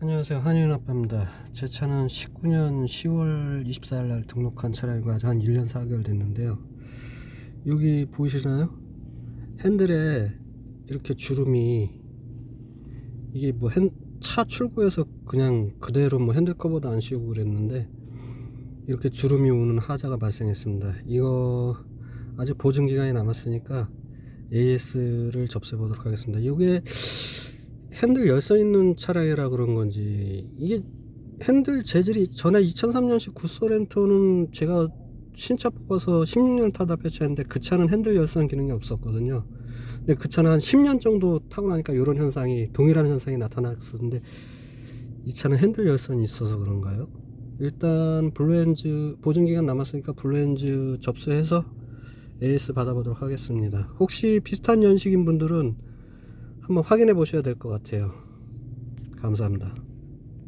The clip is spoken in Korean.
안녕하세요. 한윤 아빠입니다. 제 차는 19년 10월 24일 날 등록한 차량이고 아직 한 1년 4개월 됐는데요. 여기 보이시나요? 핸들에 이렇게 주름이 이게 뭐 차 출고해서 그냥 그대로 뭐 핸들 커버도 안 씌우고 그랬는데 이렇게 주름이 오는 하자가 발생했습니다. 이거 아직 보증 기간이 남았으니까 AS를 접수해 보도록 하겠습니다. 이게 핸들 열선 있는 차량이라 그런 건지 이게 핸들 재질이 전에 2003년식 구소렌토는 제가 신차 뽑아서 16년 타다 배차했는데 그 차는 핸들 열선 기능이 없었거든요. 근데 그 차는 한 10년 정도 타고 나니까 이런 현상이 동일한 현상이 나타났었는데 이 차는 핸들 열선이 있어서 그런가요? 일단 블루엔즈 보증 기간 남았으니까 블루엔즈 접수해서 AS 받아보도록 하겠습니다. 혹시 비슷한 연식인 분들은 한번 확인해 보셔야 될 것 같아요. 감사합니다.